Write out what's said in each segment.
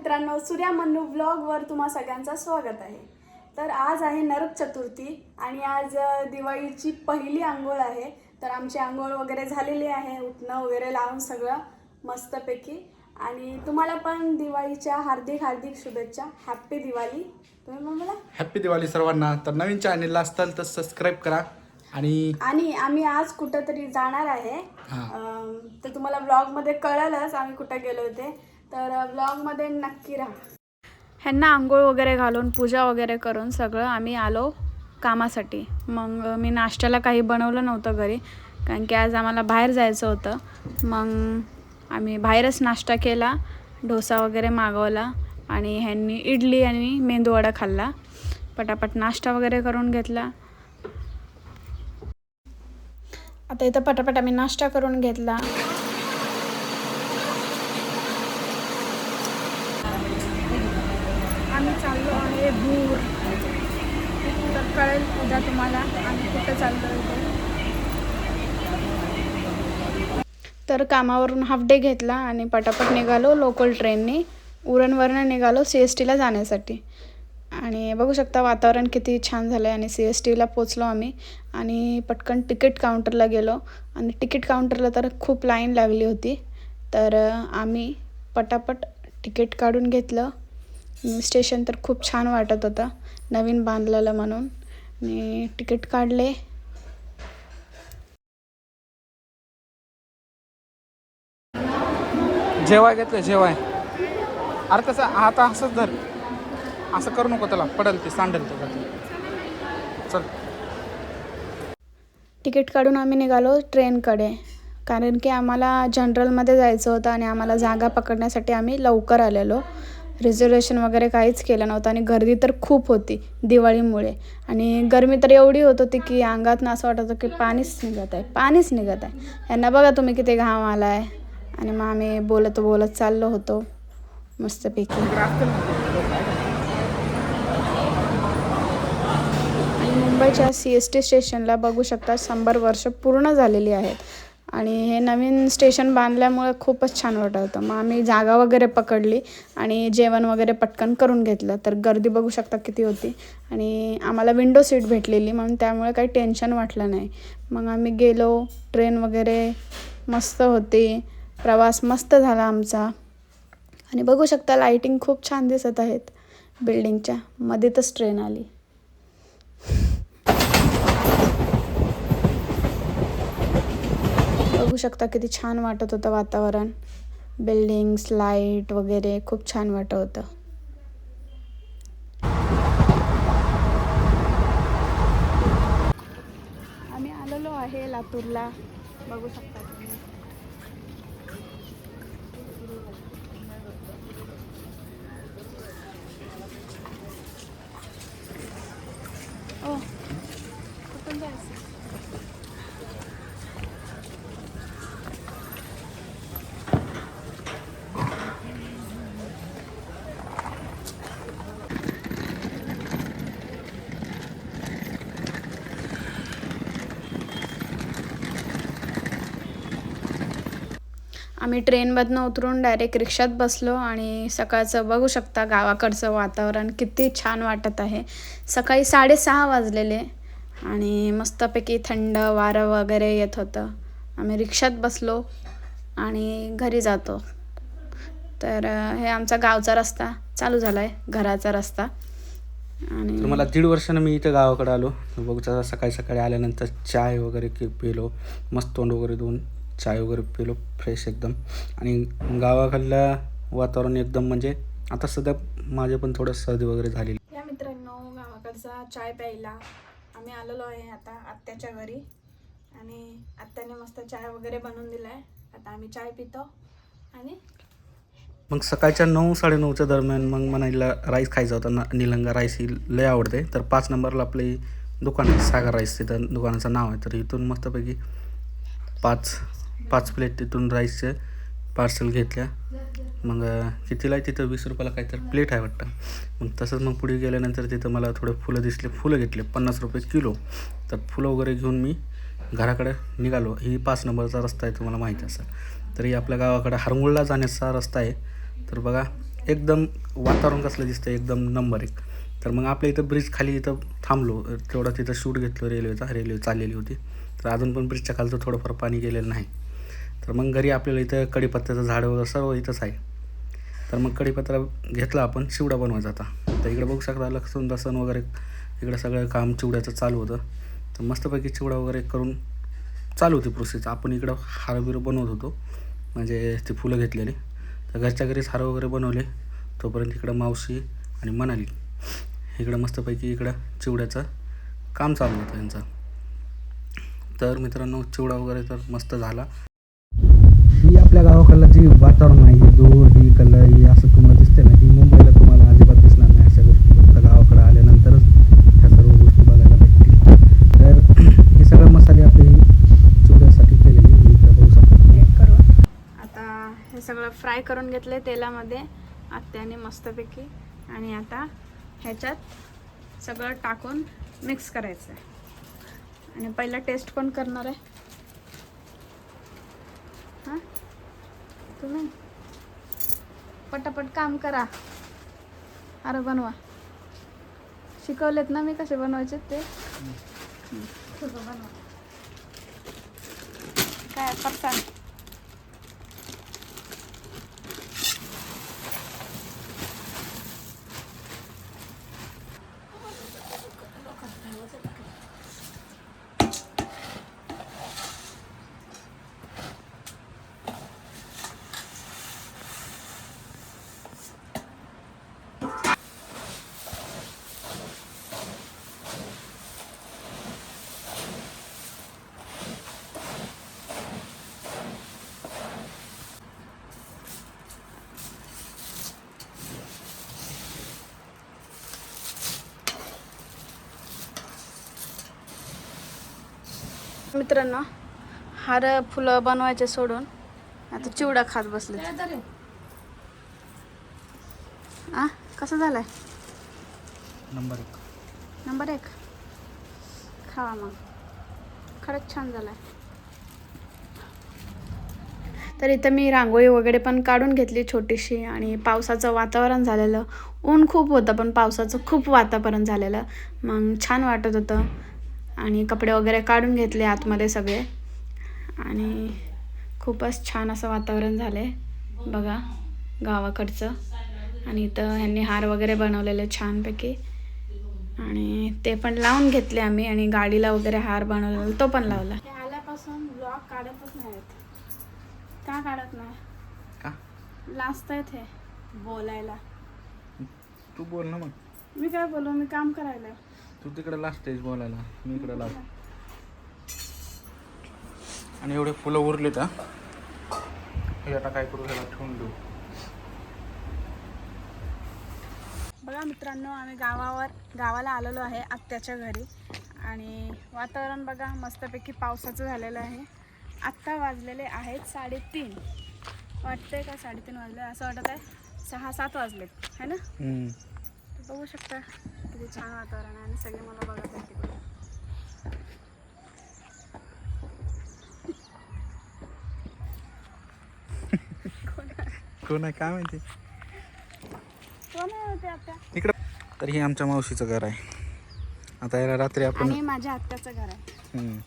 मित्रांनो सूर्या मन्नू ब्लॉगवर तुम्हा सगळ्यांचं स्वागत आहे. तर आज आहे नरक चतुर्थी आणि आज दिवाळीची पहिली आंघोळ आहे. तर आमची आंघोळ वगैरे झालेली आहे उठणं वगैरे लावून सगळं मस्तपैकी. आणि तुम्हाला पण दिवाळीच्या हार्दिक हार्दिक शुभेच्छा. हॅप्पी दिवाळी. तुम्ही मला हॅप्पी दिवाळी सर्वांना. तर नवीन चॅनेलला असताल तर सबस्क्राईब करा. आणि आणि आम्ही आज कुठंतरी जाणार आहे. तर तुम्हाला ब्लॉगमध्ये कळलंच आम्ही कुठं गेलो होते. तर ब्लॉगमध्ये नक्की राहा. ह्यांना आंघोळ वगैरे घालून पूजा वगैरे करून सगळं आम्ही आलो कामासाठी. मग मी नाश्त्याला काही बनवलं नव्हतं घरी कारण की आज आम्हाला बाहेर जायचं होतं. मग आम्ही बाहेरच नाश्ता केला डोसा वगैरे मागवला आणि ह्यांनी इडली आणि मेंदूवडा खाल्ला. पटापट नाश्ता वगैरे करून घेतला. आता इथं पटापट आम्ही नाश्ता करून घेतला आम्ही चाललो आहे भूर तर कळेल उद्या तुम्हाला आम्ही कुठं चाललो तर कामावरून हाफ डे घेतला आणि पटापट निघालो लोकल ट्रेनने उरणवरनं निघालो सी एस टीला जाण्यासाठी. आणि बघू शकता वातावरण किती छान झालं आहे आणि सी एस टीला पोचलो आम्ही. आणि पटकन तिकीट काउंटरला गेलो. आणि तिकीट काउंटरला तर खूप लाईन लागली होती. तर आम्ही पटापट तिकीट काढून घेतलं. स्टेशन तर खूप छान वाटत होतं. नवीन बांधलेलं म्हणून. आणि तिकीट काढले. जेवाय घेतलं जेवाय. अरे कसं आता असंच धर. असं करू नको त्याला पडेल ते सांडेल ते. चल. तिकीट काढून आम्ही निघालो ट्रेनकडे. कारण की आम्हाला जनरलमध्ये जायचं होतं आणि आम्हाला जागा पकडण्यासाठी आम्ही लवकर आलेलो. रिझर्वेशन वगैरे काहीच केलं नव्हतं आणि गर्दी तर खूप होती दिवाळीमुळे. आणि गरमी तर एवढी होत होती की अंगातनं असं वाटत होतं की पाणीच निघत आहे पाणीच निघत आहे. यांना बघा तुम्ही किती घाम आला आहे आणि मग आम्ही बोलत बोलत चाललो होतो. मस्तपैकी. आणि मुंबईच्या सी एस टी स्टेशनला बघू शकता शंभर वर्ष पूर्ण झालेली आहेत. आणि हे नवीन स्टेशन बांधल्यामुळे खूपच छान वाटत. होतं मग आम्ही जागा वगैरे पकडली आणि जेवण वगैरे पटकन करून घेतलं. तर गर्दी बघू शकता किती होती. आणि आम्हाला विंडो सीट भेटलेली म्हणून त्यामुळे काही टेन्शन वाटलं नाही. मग आम्ही गेलो ट्रेन वगैरे मस्त होती. प्रवास मस्त झाला आमचा. आणि बघू शकता लाईटिंग खूप छान दिसत आहेत. बिल्डिंगच्या मध्येतच ट्रेन आली. बघू शकता किती छान वाटत होतं वातावरण. बिल्डिंग्स लाइट वगैरे खूप छान वाटत होतं. आम्ही आलेलो आहे लातूरला. बघू शकता. आम्ही ट्रेनमधनं उतरून डायरेक्ट रिक्षात बसलो आणि सकाळचं बघू शकता गावाकडचं वातावरण किती छान वाटत आहे. सकाळी साडेसहा वाजलेले आणि मस्तपैकी थंड वारं वगैरे येत होतं. आम्ही रिक्षात बसलो आणि घरी जातो. तर हे आमचा गावचा रस्ता चालू झाला आहे घराचा रस्ता. आणि मला दीड वर्षानं मी इथं गावाकडे आलो. बघू सकाळी सकाळी आल्यानंतर चाय वगैरे पिलो. मस्त तोंड वगैरे धुवून चाय वगैरे पिलो फ्रेश एकदम. आणि गावाकडलं वातावरण एकदम म्हणजे आता सध्या माझे पण थोडं सर्दी वगैरे झालेली. या मित्रांनो गावाकडचा चाय प्यायला आम्ही आलेलो आहे आता आत्याच्या घरी. आणि आत्याने मस्त चाय वगैरे बनवून दिलाय. आता आम्ही चाय पितो. आणि मग सकाळच्या नऊ साडेनऊच्या दरम्यान मग म्हणायला राईस खायचा होता. न निलंगा राईस ही लय आवडते. तर पाच नंबरला आपली दुकान आहे सागर राईस तिथं दुकानाचं नाव आहे. तर इथून मस्तपैकी पाच पाच प्लेट तिथून राईसचं पार्सल घेतल्या. मग कितीला आहे तिथं? वीस रुपयाला काहीतरी प्लेट आहे वाटतं. मग तसंच मग पुढे गेल्यानंतर तिथं मला थोडे फुलं दिसले. फुलं घेतले पन्नास रुपये किलो. तर फुलं वगैरे घेऊन मी घराकडे निघालो. ही पाच नंबरचा रस्ता आहे तुम्हाला माहिती असेल. तरी आपल्या गावाकडे हरंगुळला जाण्याचा रस्ता आहे. तर बघा एकदम वातावरण कसलं दिसतं एकदम नंबर एक तर मग आपल्या इथं ब्रिज खाली इथं थांबलो. तेवढा तिथं शूट घेतलं रेल्वेचा रेल्वे चाललेली होती. तर अजून पण ब्रिजच्या खालचं थोडंफार पाणी गेलेलं नाही. तर मग घरी आपल्याला इथं कडीपत्त्याचं झाड वगैरे सर्व इथंच आहे. तर मग कढीपत्ता घेतला आपण चिवडा बनवायचा आता. तर इकडे बघू शकता लसूण लसण वगैरे इकडे सगळं काम चिवड्याचं चालू होतं. तर मस्तपैकी चिवडा वगैरे करून चालू होती प्रोसेस आपण इकडं हार बिरं बनवत होतो म्हणजे ती फुलं घेतलेली. तर घरच्या घरीच हार वगैरे बनवले. तोपर्यंत इकडं मावशी आणि मनाली इकडं मस्तपैकी इकडं चिवड्याचं काम चालू होतं यांचं तर मित्रांनो चिवडा वगैरे तर मस्त झाला. आपल्या गावाकडला जी वातावरण आहे दूर ही कलर ही असं तुम्हाला दिसते ना ही मुंबईला तुम्हाला अजिबात दिसणार नाही अशा गोष्टी. फक्त गावाकडे आल्यानंतरच ह्या सर्व गोष्टी बघायला भेटतील. तर हे सगळं मसाले आपले ही चिवड्यासाठी केलेली इथं बघू हे करून. आता हे सगळं फ्राय करून घेतले तेलामध्ये. आत्याने मस्तपैकी. आणि आता ह्याच्यात सगळं टाकून मिक्स करायचं आहे आणि पहिला टेस्ट कोण करणार आहे हां तुम्ही. पटापट काम करा. अरे बनवा. शिकवलेत ना मी कसे बनवायचे ते? बनवा. काय फरसाण मित्रांनो हार फुलं बनवायचे सोडून आता चिवडा खात बसले आ? कसं झालंय? नंबर एक. नंबर एक? खावा मग. खरंच छान झालाय. तर इथं मी रांगोळी वगैरे पण काढून घेतली छोटीशी आणि पावसाचं वातावरण झालेलं. ऊन खूप होतं पण पावसाचं खूप वातावरण झालेलं. मग छान वाटत होतं. आणि कपडे वगैरे काढून घेतले आतमध्ये सगळे. आणि खूपच छान असं वातावरण झालं आहे बघा गावाकडचं. आणि इथं ह्यांनी हार वगैरे बनवलेले छानपैकी. आणि ते पण लावून घेतले आम्ही आणि गाडीला वगैरे हार बनवलेला तो पण लावला. आल्यापासून ब्लॉग काढतच नाहीत. का काढत नाही? का? लाजत आहेत हे बोलायला. तू बोल ना मग. मी काय बोलू? मी काम करायला. तू तिकडे लास्ट स्टेज बोलायला. मी इकडे लास्ट आणि एवढे फुलं उरले तर हे आता काय करू ह्याला ठेवून देऊ. बघा मित्रांनो आम्ही गावावर गावाला आलेलो आहे आत्याच्या घरी. आणि वातावरण बघा मस्तपैकी पावसाचं झालेलं आहे. आत्ता वाजलेले आहेत साडेतीन. वाटतंय का साडेतीन वाजले? असं वाटत आहे सहा सात वाजलेत है ना? बघू शकता. किती छान वातावरण आहे आणि सगळे मला बघत आहेत तिकडे. कोण आहे? काय माहिती? कोण आहे होते आता? इकडं. तर हे आमच्या मावशीचं घर आहे. आता याला रात्री आपण आणि माझ्या आत्याचं घर आहे. हम्म.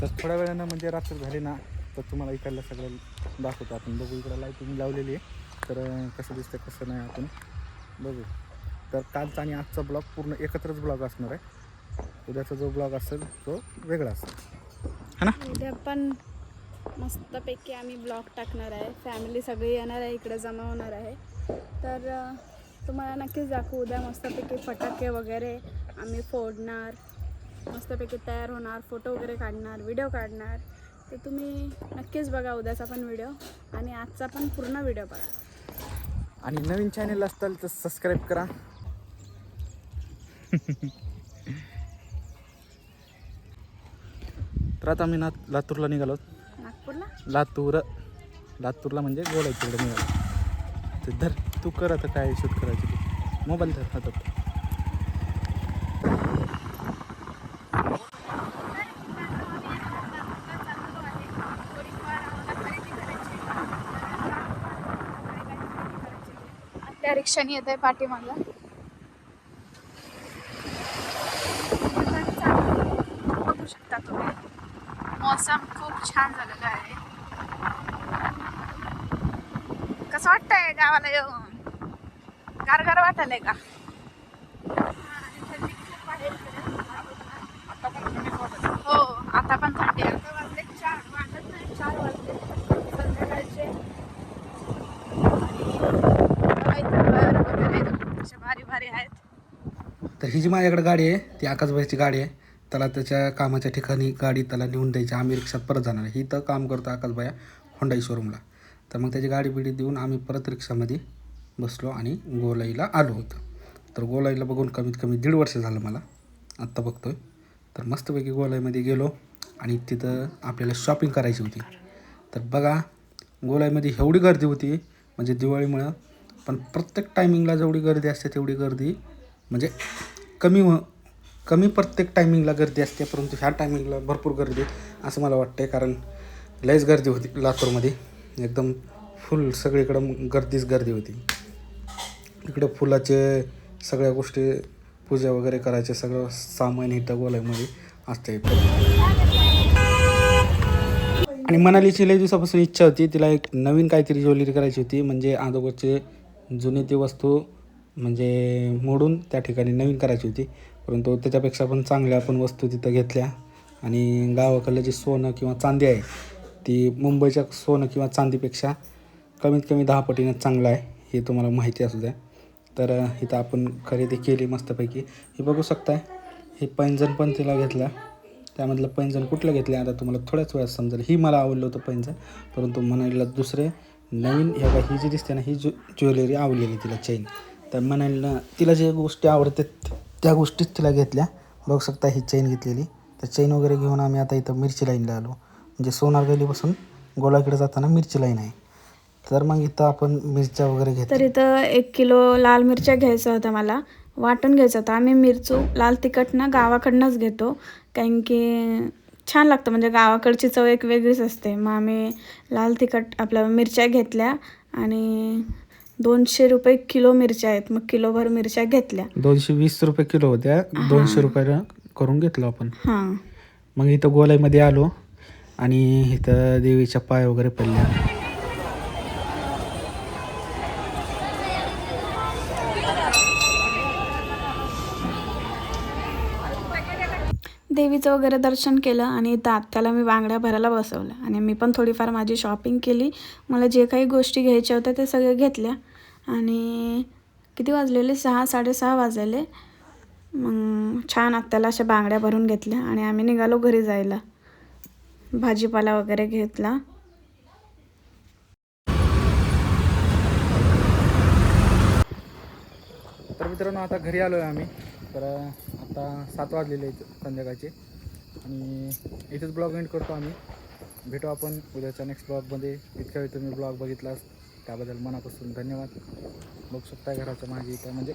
तर थोड्या वेळानं म्हणजे रात्र झाली ना तर तुम्हाला इकडलं सगळं दाखवतो. आपण बघू इकडं लाईटिंग लावलेली आहे. तर अं, कसं दिसतं कसं नाही आपण बघू. तर कालचा आणि आजचा ब्लॉग पूर्ण एकत्रच ब्लॉग असणार आहे. उद्याचा जो ब्लॉग असेल तो वेगळा असेल. है ना? उद्या पण मस्तपैकी आम्ही ब्लॉग टाकणार आहे. फॅमिली सगळी येणार आहे इकडे जमा होणार आहे. तर तुम्हाला नक्कीच दाखवू उद्या मस्तपैकी फटाके वगैरे आम्ही फोडणार मस्तपैकी तयार होणार फोटो वगैरे काढणार व्हिडिओ काढणार. तर तुम्ही नक्कीच बघा उद्याचा पण व्हिडिओ आणि आजचा पण पूर्ण व्हिडिओ बघा. आणि नवीन चॅनल असताल तर सबस्क्राईब करा. तर आता आम्ही ना लातूरला निघालो. नागपूरला? लातूर लातूरला म्हणजे बोलायचं इकडे निघालो. तर धर तू कर आता काय शूट करायची तू. मोबाईल धर हातात. त्या रिक्षाने येत आहे पाठीमागं बघू शकता तुम्ही मौसम खूप छान झालेलं आहे. कसं वाटतंय गावाला येऊन? गारगार वाटायलंय का? हो आता पण थंडी आहे. आता वाजले चार वाटत नाही चार वाजले संध्याकाळचे आणि इथं घर वगैरे असे भारी भारी आहेत. तर ही जी माझ्याकडे गाडी आहे ती आकाशभाईची गाडी आहे. त्याला त्याच्या कामाच्या ठिकाणी गाडी त्याला नेऊन द्यायची. आम्ही रिक्षात परत जाणार ही तर काम करतो आकाशभाया होंडाई शोरूमला तर मग त्याची गाडी बिडी देऊन आम्ही परत रिक्षामध्ये बसलो आणि गोलाईला आलो होतो तर गोलाईला बघून कमीत कमी दीड वर्ष झालं मला. आत्ता बघतोय. तर मस्तपैकी गोलाईमध्ये गेलो आणि तिथं आपल्याला शॉपिंग करायची होती. तर बघा गोलाईमध्ये एवढी गर्दी होती म्हणजे दिवाळीमुळं. पण प्रत्येक टायमिंगला जेवढी गर्दी असते तेवढी गर्दी म्हणजे कमी व कमी प्रत्येक टायमिंगला गर्दी असते परंतु ह्या टायमिंगला भरपूर गर्दी असं मला वाटतं आहे कारण लयच गर्दी होती लातूरमध्ये. एकदम फुल सगळीकडं गर्दीच गर्दी होती. इकडं फुलाचे सगळ्या गोष्टी पूजा वगैरे करायचे सगळं सामान इथं गोलाईमध्ये असते आणि मनालीची लई दिवसापासून इच्छा होती तिला एक नवीन काहीतरी ज्वेलरी करायची होती. म्हणजे अगोदरचे जुने ती वस्तू म्हणजे मोडून त्या ठिकाणी नवीन करायची होती. परंतु त्याच्यापेक्षा पण चांगल्या आपण वस्तू तिथं घेतल्या. आणि गावाकडलं जे सोनं किंवा चांदी आहे ती मुंबईच्या सोनं किंवा चांदीपेक्षा कमीत कमी दहा पटीनं चांगलं आहे हे तुम्हाला माहिती असू द्या. तर इथं आपण खरेदी केली मस्तपैकी. हे बघू शकताय हे पैंजण पण तिला घेतलं. त्यामधलं पैंजण कुठलं घेतलं आता तुम्हाला थोड्याच वेळात समजेल. ही मला आवडलं होतं पैंजण परंतु म्हणायला दुसरे नवीन ह्या ही जी दिसते ना ही ज्वे ज्वेलरी आवडलेली तिला चैन तर मनालीला तिला जे गोष्टी आवडतात त्या गोष्टीच तिला घेतल्या. बघू शकता ही चैन घेतलेली. तर चैन वगैरे घेऊन आम्ही आता इथं मिरची लाईनला आलो. म्हणजे सोनार गलीपासून गोलाकडे जाताना मिरची लाईन आहे. तर मग इथं आपण मिरच्या वगैरे घेतो तर इथं एक किलो लाल मिरच्या घ्यायचं होतं मला. वाटून घ्यायचं होतं. आम्ही मिरचू लाल तिखट ना गावाकडनंच घेतो. कारण की छान लागतं. म्हणजे गावाकडची चव एक वेगळीच असते. मग आम्ही लाल तिखट आपल्या मिरच्या घेतल्या आणि दोनशे रुपये किलो मिरच्या आहेत. मग किलोभर मिरच्या घेतल्या. दोनशे वीस रुपये किलो होत्या. दोनशे रुपयाला करून घेतलो आपण. हां. मग इथं गोलाईमध्ये आलो आणि इथं देवीच्या पाय वगैरे पडल्या. देवीचं वगैरे दर्शन केलं आणि इथं आत्याला मी बांगड्या भरायला बसवलं आणि मी पण थोडीफार माझी शॉपिंग केली. मला जे काही गोष्टी घ्यायच्या होत्या ते सगळे घेतल्या. आणि किती वाजलेले? सहा साडेसहा वाजलेले मग छान आत्याला अशा बांगड्या भरून घेतल्या आणि आम्ही निघालो घरी जायला. भाजीपाला वगैरे घेतला. तर मित्रांनो आता घरी आलो आहे आम्ही. तर आता सात वाजलेले आहेत संध्याकाळचे. आणि इथेच ब्लॉग एंड करतो आम्ही. भेटू आपण उद्याच्या नेक्स्ट ब्लॉगमध्ये इतक्या वेळी तुम्ही ब्लॉग बघितलास त्याबद्दल मनापासून धन्यवाद. बघू शकता घराच्या मागे इथं म्हणजे